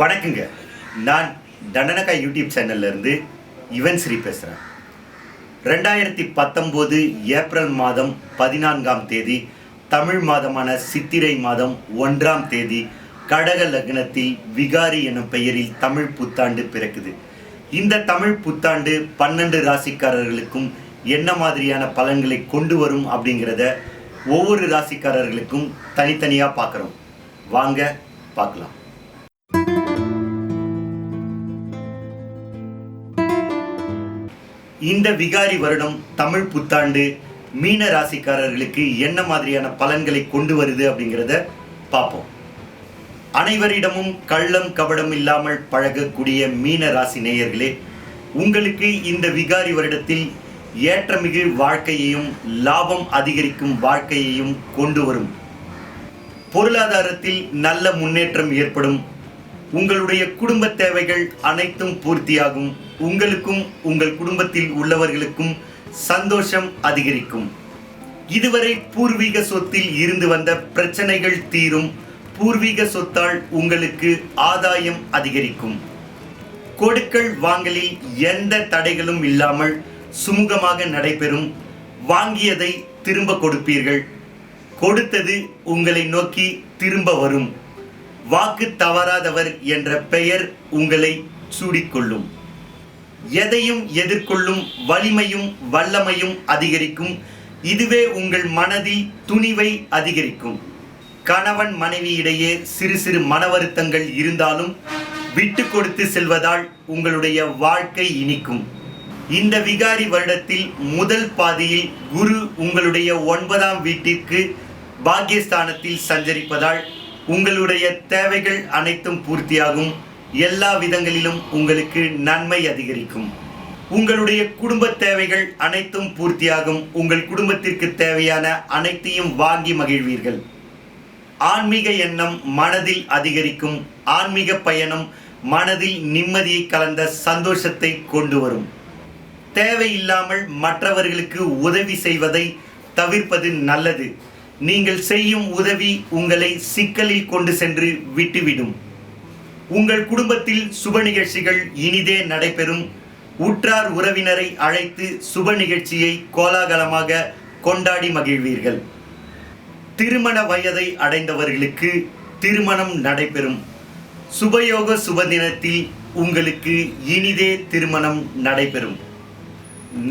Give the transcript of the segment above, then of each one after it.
வணக்கங்க. நான் தண்டனக்கா யூடியூப் சேனல்லேருந்து இவன் யுவன் ஸ்ரீ பேசுகிறேன் ரெண்டாயிரத்தி பத்தொம்போது ஏப்ரல் மாதம் பதினான்காம் தேதி தமிழ் மாதமான சித்திரை மாதம் ஒன்றாம் தேதி கடக லக்னத்தில் விகாரி எனும் பெயரில் தமிழ் புத்தாண்டு பிறக்குது. இந்த தமிழ் புத்தாண்டு பன்னெண்டு ராசிக்காரர்களுக்கும் என்ன மாதிரியான பலன்களை கொண்டு வரும் அப்படிங்கிறத ஒவ்வொரு ராசிக்காரர்களுக்கும் தனித்தனியாக பார்க்குறோம் வாங்க பார்க்கலாம் இந்த விகாரி வருடம் தமிழ் புத்தாண்டு மீன ராசிக்காரர்களுக்கு என்ன மாதிரியான பலன்களை கொண்டு வருது அப்படிங்கிறத பார்ப்போம். அனைவரிடமும் கள்ளம் கபடம் இல்லாமல் பழகக்கூடிய மீன ராசி நேயர்களே உங்களுக்கு இந்த விகாரி வருடத்தில் ஏற்றமிகு வாழ்க்கையையும் லாபம் அதிகரிக்கும் வாழ்க்கையையும் கொண்டு வரும். பொருளாதாரத்தில் நல்ல முன்னேற்றம் ஏற்படும். உங்களுடைய குடும்ப தேவைகள் அனைத்தும் பூர்த்தியாகும். உங்களுக்கும் உங்கள் குடும்பத்தில் உள்ளவர்களுக்கும் சந்தோஷம் அதிகரிக்கும். இதுவரை பூர்வீக சொத்தில் இருந்து வந்த பிரச்சனைகள் தீரும். பூர்வீக சொத்தால் உங்களுக்கு ஆதாயம் அதிகரிக்கும். கொடுக்கல் வாங்கலில் எந்த தடைகளும் இல்லாமல் சுமூகமாக நடைபெறும். வாங்கியதை திரும்ப கொடுப்பீர்கள். கொடுத்தது உங்களை நோக்கி திரும்ப வரும். வாக்கு தவறாதவர் என்ற பெயர் உங்களை சூடிக்கொள்ளும். எதையும் எதிர்கொள்ளும் வலிமையும் வல்லமையும் அதிகரிக்கும். இதுவே உங்கள் மனதில் துணிவை அதிகரிக்கும். கணவன் மனைவியிடையே சிறு சிறு மன வருத்தங்கள் இருந்தாலும் விட்டு கொடுத்து செல்வதால் உங்களுடைய வாழ்க்கை இனிக்கும். இந்த விகாரி வருடத்தில் முதல் பாதியில் குரு உங்களுடைய ஒன்பதாம் வீட்டிற்கு பாக்கியஸ்தானத்தில் சஞ்சரிப்பதால் உங்களுடைய தேவைகள் அனைத்தும் பூர்த்தியாகும். எல்லா விதங்களிலும் உங்களுக்கு நன்மை அதிகரிக்கும். உங்களுடைய குடும்ப தேவைகள் அனைத்தும் பூர்த்தியாகும். உங்கள் குடும்பத்திற்கு தேவையான அனைத்தையும் வாங்கி மகிழ்வீர்கள். ஆன்மீக எண்ணம் மனதில் அதிகரிக்கும். ஆன்மீக பயணம் மனதில் நிம்மதியை கலந்த சந்தோஷத்தை கொண்டு வரும். தேவையில்லாமல் மற்றவர்களுக்கு உதவி செய்வதை தவிர்ப்பது நல்லது. நீங்கள் செய்யும் உதவி உங்களை சிக்கலில் கொண்டு சென்று விட்டுவிடும். உங்கள் குடும்பத்தில் சுப நிகழ்ச்சிகள் இனிதே நடைபெறும். உற்றார் உறவினரை அழைத்து சுப நிகழ்ச்சியை கோலாகலமாக கொண்டாடி மகிழ்வீர்கள். திருமண வயதை அடைந்தவர்களுக்கு திருமணம் நடைபெறும். சுபயோக சுப தினத்தில் உங்களுக்கு இனிதே திருமணம் நடைபெறும்.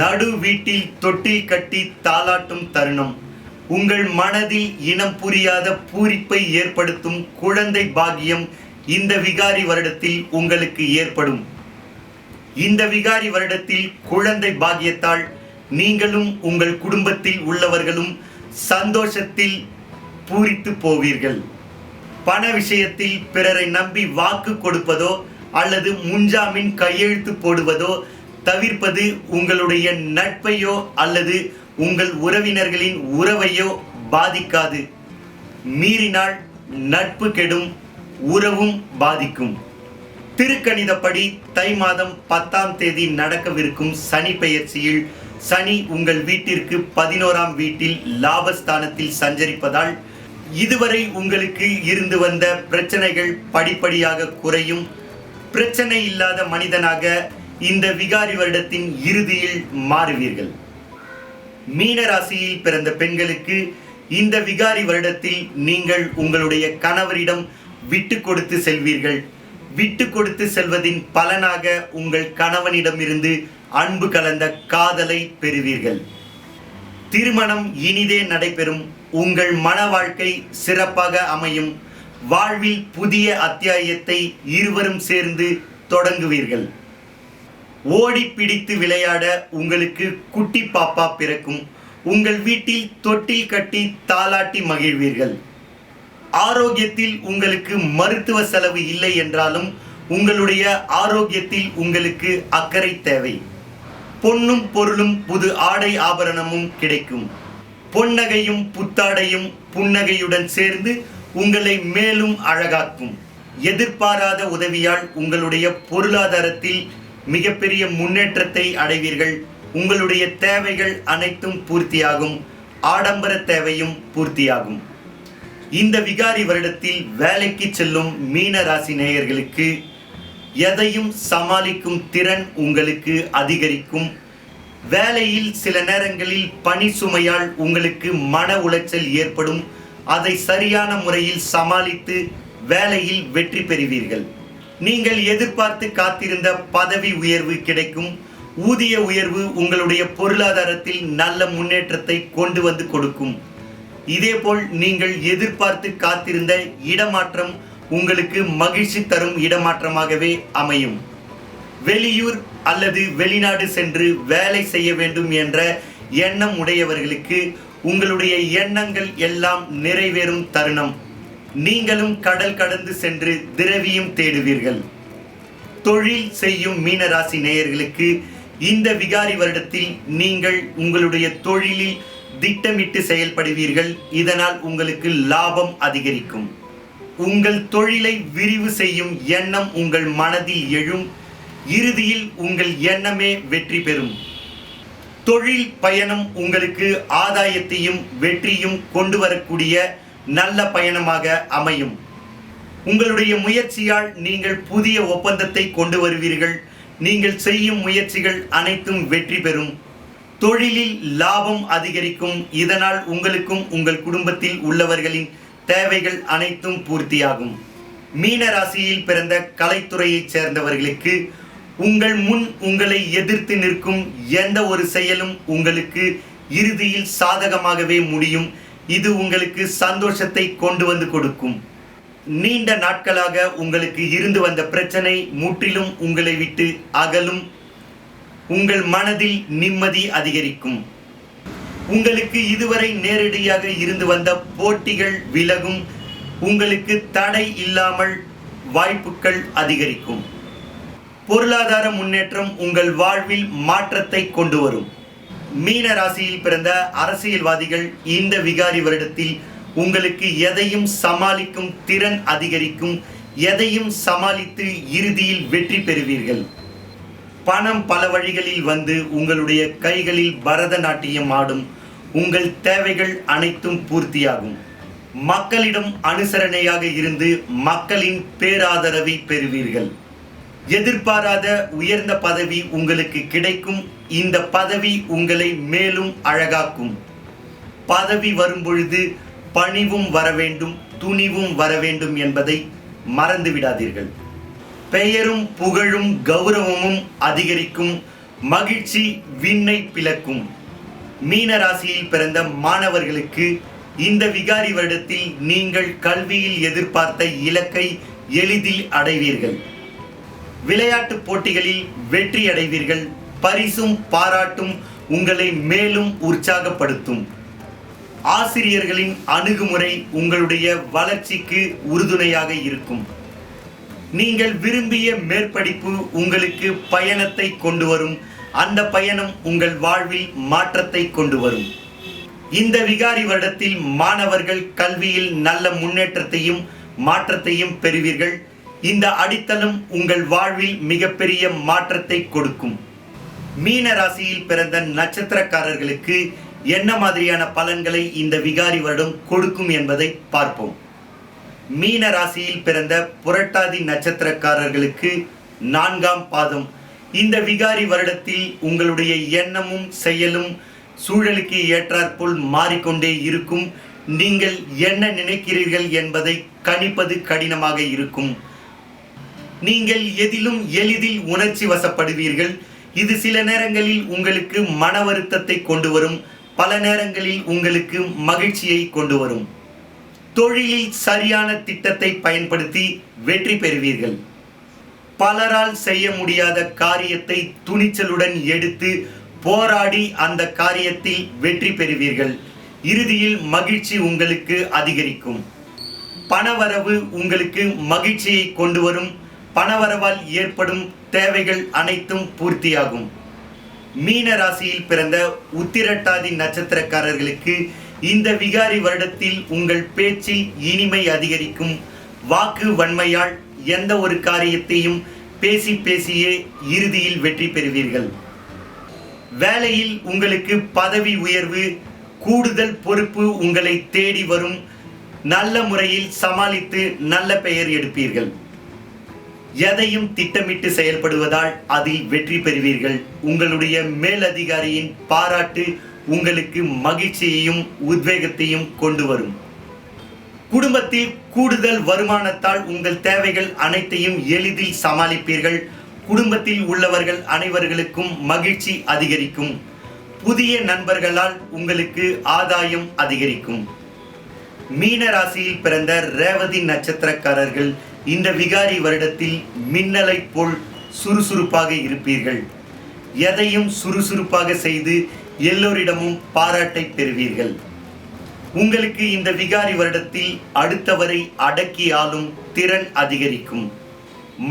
நடு வீட்டில் தொட்டில் கட்டி தாளாட்டும் தருணம். உங்கள் மனதில் இனம் புரியாத பூரிப்பை ஏற்படுத்தும் குழந்தை பாகியம் இந்த விகாரி வருடத்தில் உங்களுக்கு ஏற்படும். இந்த விகாரி வருடத்தில் குழந்தை பாகியத்தால் நீங்களும் உங்கள் குடும்பத்தில் உள்ளவர்களும் சந்தோஷத்தில் பூரித்து போவீர்கள். பண விஷயத்தில் பிறரை நம்பி வாக்கு கொடுப்பதோ அல்லது முன்ஜாமீன் கையெழுத்து போடுவதோ தவிர்ப்பது உங்களுடைய நட்பையோ அல்லது உங்கள் உறவினர்களின் உறவையோ பாதிக்காது. மீறினால் நட்பு கெடும் உறவும் பாதிக்கும். திருக்கணிதப்படி தை மாதம் பத்தாம் தேதி நடக்கவிருக்கும் சனி பெயர்ச்சியில் சனி உங்கள் வீட்டிற்கு பதினோராம் வீட்டில் லாபஸ்தானத்தில் சஞ்சரிப்பதால் இதுவரை உங்களுக்கு இருந்து வந்த பிரச்சனைகள் படிப்படியாக குறையும். பிரச்சனை இல்லாத மனிதனாக இந்த விகாரி வருடத்தின் இறுதியில் மாறுவீர்கள். மீன ராசியில் பிறந்த பெண்களுக்கு இந்த விகாரி வருடத்தில் நீங்கள் உங்களுடைய கணவரிடம் விட்டு கொடுத்து செல்வீர்கள். விட்டு கொடுத்து செல்வதின் பலனாக உங்கள் கணவனிடமிருந்து அன்பு கலந்த காதலை பெறுவீர்கள். திருமணம் இனிதே நடைபெறும். உங்கள் மன வாழ்க்கை சிறப்பாக அமையும். வாழ்வில் புதிய அத்தியாயத்தை இருவரும் சேர்ந்து தொடங்குவீர்கள். ஓடி பிடித்து விளையாட உங்களுக்கு குட்டி பாப்பா பிறக்கும். உங்கள் வீட்டில் தொட்டில் கட்டி தாலாட்டி மகிழ்வீர்கள். ஆரோக்கியத்தில் உங்களுக்கு மருத்துவ செலவு இல்லை என்றாலும் உங்களுடைய ஆரோக்கியத்தில் உங்களுக்கு அக்கறை தேவை. பொன்னும் பொருளும் புது ஆடை ஆபரணமும் கிடைக்கும். பொன்னகையும் புத்தாடையும் புன்னகையுடன் சேர்ந்து உங்களை மேலும் அழகாக்கும். எதிர்பாராத உதவியால் உங்களுடைய பொருளாதாரத்தில் மிகப்பெரிய முன்னேற்றத்தை அடைவீர்கள். உங்களுடைய தேவைகள் அனைத்தும் பூர்த்தியாகும். ஆடம்பர தேவையும் பூர்த்தியாகும். இந்த விகாரி வருடத்தில் வேலைக்கு செல்லும் மீன ராசி நேயர்களுக்கு எதையும் சமாளிக்கும் திறன் உங்களுக்கு அதிகரிக்கும். வேலையில் சில நேரங்களில் பணி சுமையால் உங்களுக்கு மன உளைச்சல் ஏற்படும். அதை சரியான முறையில் சமாளித்து வேலையில் வெற்றி பெறுவீர்கள். நீங்கள் எதிர்பார்த்து காத்திருந்த பதவி உயர்வு கிடைக்கும். ஊதிய உயர்வு உங்களுடைய பொருளாதாரத்தில் நல்ல முன்னேற்றத்தை கொண்டு வந்து கொடுக்கும். இதேபோல் நீங்கள் எதிர்பார்த்து காத்திருந்த இடமாற்றம் உங்களுக்கு மகிழ்ச்சி தரும் இடமாற்றமாகவே அமையும். வெளியூர் அல்லது வெளிநாடு சென்று வேலை செய்ய வேண்டும் என்ற எண்ணம் உடையவர்களுக்கு உங்களுடைய எண்ணங்கள் எல்லாம் நிறைவேறும் தருணம். நீங்களும் கடல் கடந்து சென்று திரவியம் தேடுவீர்கள். தொழில் செய்யும் மீனராசி நேயர்களுக்கு இந்த விகாரி வருடத்தில் நீங்கள் உங்களுடைய தொழிலில் திட்டமிட்டு செயல்படுவீர்கள். இதனால் உங்களுக்கு லாபம் அதிகரிக்கும். உங்கள் தொழிலை விரிவு செய்யும் எண்ணம் உங்கள் மனதில் எழும். இறுதியில் உங்கள் எண்ணமே வெற்றி பெறும். தொழில் பயணம் உங்களுக்கு ஆதாயத்தையும் வெற்றியும் கொண்டு வரக்கூடிய நல்ல பயணமாக அமையும். உங்களுடைய முயற்சியால் நீங்கள் புதிய ஒப்பந்தத்தை கொண்டு வருவீர்கள். நீங்கள் செய்யும் முயற்சிகள் அனைத்தும் வெற்றி பெறும். தொழிலில் லாபம் அதிகரிக்கும். இதனால் உங்களுக்கும் உங்கள் குடும்பத்தில் உள்ளவர்களின் தேவைகள் அனைத்தும் பூர்த்தியாகும். மீன ராசியில் பிறந்த கலைத்துறையைச் சேர்ந்தவர்களுக்கு உங்கள் முன் உங்களை எதிர்த்து நிற்கும் எந்த ஒரு செயலும் உங்களுக்கு இறுதியில் சாதகமாகவே முடியும். இது உங்களுக்கு சந்தோஷத்தை கொண்டு வந்து கொடுக்கும். நீண்ட நாட்களாக உங்களுக்கு இருந்து வந்த பிரச்சனை முற்றிலும் உங்களை விட்டு அகலும். உங்கள் மனதில் நிம்மதி அதிகரிக்கும். உங்களுக்கு இதுவரை நேரடியாக இருந்து வந்த போட்டிகள் விலகும். உங்களுக்கு தடை இல்லாமல் வாய்ப்புகள் அதிகரிக்கும். பொருளாதார முன்னேற்றம் உங்கள் வாழ்வில் மாற்றத்தை கொண்டு வரும். மீன ராசியில் பிறந்த அரசியல்வாதிகள் இந்த விகாரி வருடத்தில் உங்களுக்கு எதையும் சமாளிக்கும் திறன் அதிகரிக்கும் எதையும் சமாளித்து இறுதியில் வெற்றி பெறுவீர்கள். பணம் பல வழிகளில் வந்து உங்களுடைய கைகளில் பரதநாட்டியம் ஆடும். உங்கள் தேவைகள் அனைத்தும் பூர்த்தியாகும். மக்களிடம் அனுசரணையாக இருந்து மக்களின் பேராதரவை பெறுவீர்கள். எதிர்பாராத உயர்ந்த பதவி உங்களுக்கு கிடைக்கும். இந்த பதவி உங்களை மேலும் அழகாக்கும். பதவி வரும்பொழுது பணிவும் வர வேண்டும் துணிவும் வர வேண்டும் என்பதை மறந்து விடாதீர்கள். பெயரும் புகழும் கௌரவமும் அதிகரிக்கும் மகிழ்ச்சி விண்ணை பிளக்கும். மீன ராசியில் பிறந்த மாணவர்களுக்கு இந்த விகாரி வருடத்தில் நீங்கள் கல்வியில் எதிர்பார்த்த இலக்கை எளிதில் அடைவீர்கள். விளையாட்டுப் போட்டிகளில் வெற்றி அடைவீர்கள் பரிசும் பாராட்டும் உங்களை மேலும் உற்சாகப்படுத்தும். ஆசிரியர்களின் அணுகுமுறை உங்களுடைய வளர்ச்சிக்கு உறுதுணையாக இருக்கும். நீங்கள் விரும்பிய மேற்படிப்பு உங்களுக்கு பயணத்தை கொண்டு வரும். அந்த பயணம் உங்கள் வாழ்வில் மாற்றத்தை கொண்டு வரும். இந்த விகாரி வருடத்தில் மாணவர்கள் கல்வியில் நல்ல முன்னேற்றத்தையும் மாற்றத்தையும் பெறுவீர்கள். இந்த அடித்தளம் உங்கள் வாழ்வில் மிகப்பெரிய மாற்றத்தை கொடுக்கும். மீன ராசியில் பிறந்த நட்சத்திரக்காரர்களுக்கு என்ன மாதிரியான பலன்களை இந்த விகாரி வருடம் கொடுக்கும் என்பதை பார்ப்போம். மீன ராசியில் பிறந்த புரட்டாதி நட்சத்திரக்காரர்களுக்கு நான்காம் பாதம். இந்த விகாரி வருடத்தில் உங்களுடைய எண்ணமும் செயலும் சூழலுக்கு ஏற்றாற்போல் மாறிக்கொண்டே இருக்கும். நீங்கள் என்ன நினைக்கிறீர்கள் என்பதை கணிப்பது கடினமாக இருக்கும். நீங்கள் எதிலும் எளிதில் உணர்ச்சி வசப்படுவீர்கள். இது சில நேரங்களில் உங்களுக்கு மன வருத்தத்தை கொண்டு வரும். பல நேரங்களில் உங்களுக்கு மகிழ்ச்சியை கொண்டு வரும். தொழிலில் சரியான திட்டத்தை பயன்படுத்தி வெற்றி பெறுவீர்கள். பலரால் செய்ய முடியாத காரியத்தை துணிச்சலுடன் எடுத்து போராடி அந்த காரியத்தில் வெற்றி பெறுவீர்கள். இறுதியில் மகிழ்ச்சி உங்களுக்கு அதிகரிக்கும். பணவரவு உங்களுக்கு மகிழ்ச்சியை கொண்டு வரும். பணவரவால் ஏற்படும் தேவைகள் அனைத்தும் பூர்த்தியாகும். மீன ராசியில் பிறந்த உத்திரட்டாதி நட்சத்திரக்காரர்களுக்கு இந்த விகாரி வருடத்தில் உங்கள் பேச்சில் இனிமை அதிகரிக்கும். வாக்கு வன்மையால் எந்த ஒரு காரியத்தையும் பேசி பேசியே இறுதியில் வெற்றி பெறுவீர்கள். வேலையில் உங்களுக்கு பதவி உயர்வு கூடுதல் பொறுப்பு உங்களை தேடி வரும். நல்ல முறையில் சமாளித்து நல்ல பெயர் எடுப்பீர்கள். எதையும் திட்டமிட்டு செயல்படுவதால் அதில் வெற்றி பெறுவீர்கள். உங்களுடைய மேலதிகாரியின் பாராட்டு உங்களுக்கு மகிழ்ச்சியையும் உத்வேகத்தையும் கொண்டு வரும். குடும்பத்தில் கூடுதல் வருமானத்தால் உங்கள் தேவைகள் அனைத்தையும் எளிதில் சமாளிப்பீர்கள். குடும்பத்தில் உள்ளவர்கள் அனைவர்களுக்கும் மகிழ்ச்சி அதிகரிக்கும். புதிய நண்பர்களால் உங்களுக்கு ஆதாயம் அதிகரிக்கும். மீன ராசியில் பிறந்த ரேவதி நட்சத்திரக்காரர்கள் இந்த விகாரி வருடத்தில் மின்னலைப் போல் சுறுசுறுப்பாக இருப்பீர்கள். எதையும் சுறுசுறுப்பாக செய்து எல்லோரிடமும் பாராட்டை பெறுவீர்கள். உங்களுக்கு இந்த விகாரி வருடத்தில் அடுத்தவரை அடக்கி ஆளும் திறன் அதிகரிக்கும்.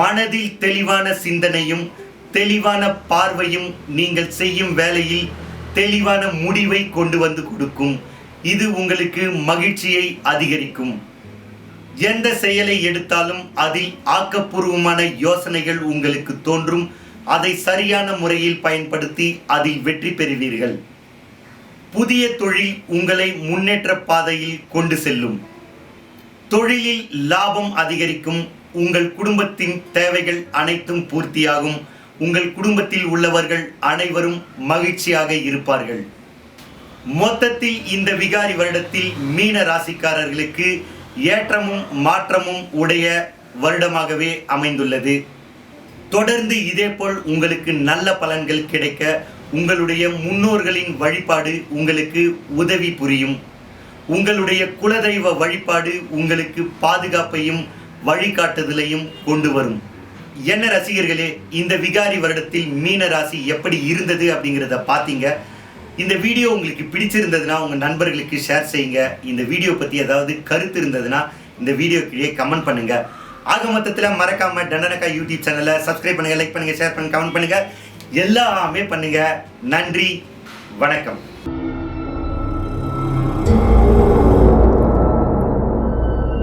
மனதில் தெளிவான சிந்தனையும் தெளிவான பார்வையும் நீங்கள் செய்யும் வேலையில் தெளிவான முடிவை கொண்டு வந்து கொடுக்கும். இது உங்களுக்கு மகிழ்ச்சியை அதிகரிக்கும். எந்த செயலை எடுத்தாலும் அதில் ஆக்கப்பூர்வமான யோசனைகள் உங்களுக்கு தோன்றும். அதை சரியான முறையில் பயன்படுத்தி அதில் வெற்றி பெறுவீர்கள். புதிய தொழில் உங்களை முன்னேற்ற பாதையில் கொண்டு செல்லும். தொழிலில் லாபம் அதிகரிக்கும். உங்கள் குடும்பத்தின் தேவைகள் அனைத்தும் பூர்த்தியாகும். உங்கள் குடும்பத்தில் உள்ளவர்கள் அனைவரும் மகிழ்ச்சியாக இருப்பார்கள். மொத்தத்தில் இந்த விகாரி வருடத்தில் மீன ராசிக்காரர்களுக்கு ஏற்றமும் மாற்றமும் உடைய வருடமாகவே அமைந்துள்ளது. தொடர்ந்து இதேபோல் உங்களுக்கு நல்ல பலன்கள் கிடைக்க உங்களுடைய முன்னோர்களின் வழிபாடு உங்களுக்கு உதவி புரியும். உங்களுடைய குலதெய்வ வழிபாடு உங்களுக்கு பாதுகாப்பையும் வழிகாட்டுதலையும் கொண்டு வரும். என்ன ரசிகர்களே இந்த விகாரி வருடத்தில் மீன ராசி எப்படி இருந்தது அப்படிங்கிறத பார்த்தீங்க. இந்த வீடியோ உங்களுக்கு பிடிச்சிருந்ததுன்னா உங்கள் நண்பர்களுக்கு ஷேர் செய்யுங்க. இந்த வீடியோ பற்றி ஏதாவது கருத்து இருந்ததுன்னா இந்த வீடியோ கீழே கமெண்ட் பண்ணுங்கள் ஆக மொத்தத்தில் மறக்காமல் டண்டனக்கா யூடியூப் சேனலை சப்ஸ்கிரைப் பண்ணுங்கள் லைக் பண்ணுங்கள் ஷேர் பண்ணுங்கள் கமெண்ட் பண்ணுங்கள் எல்லாமே பண்ணுங்கள் நன்றி வணக்கம்.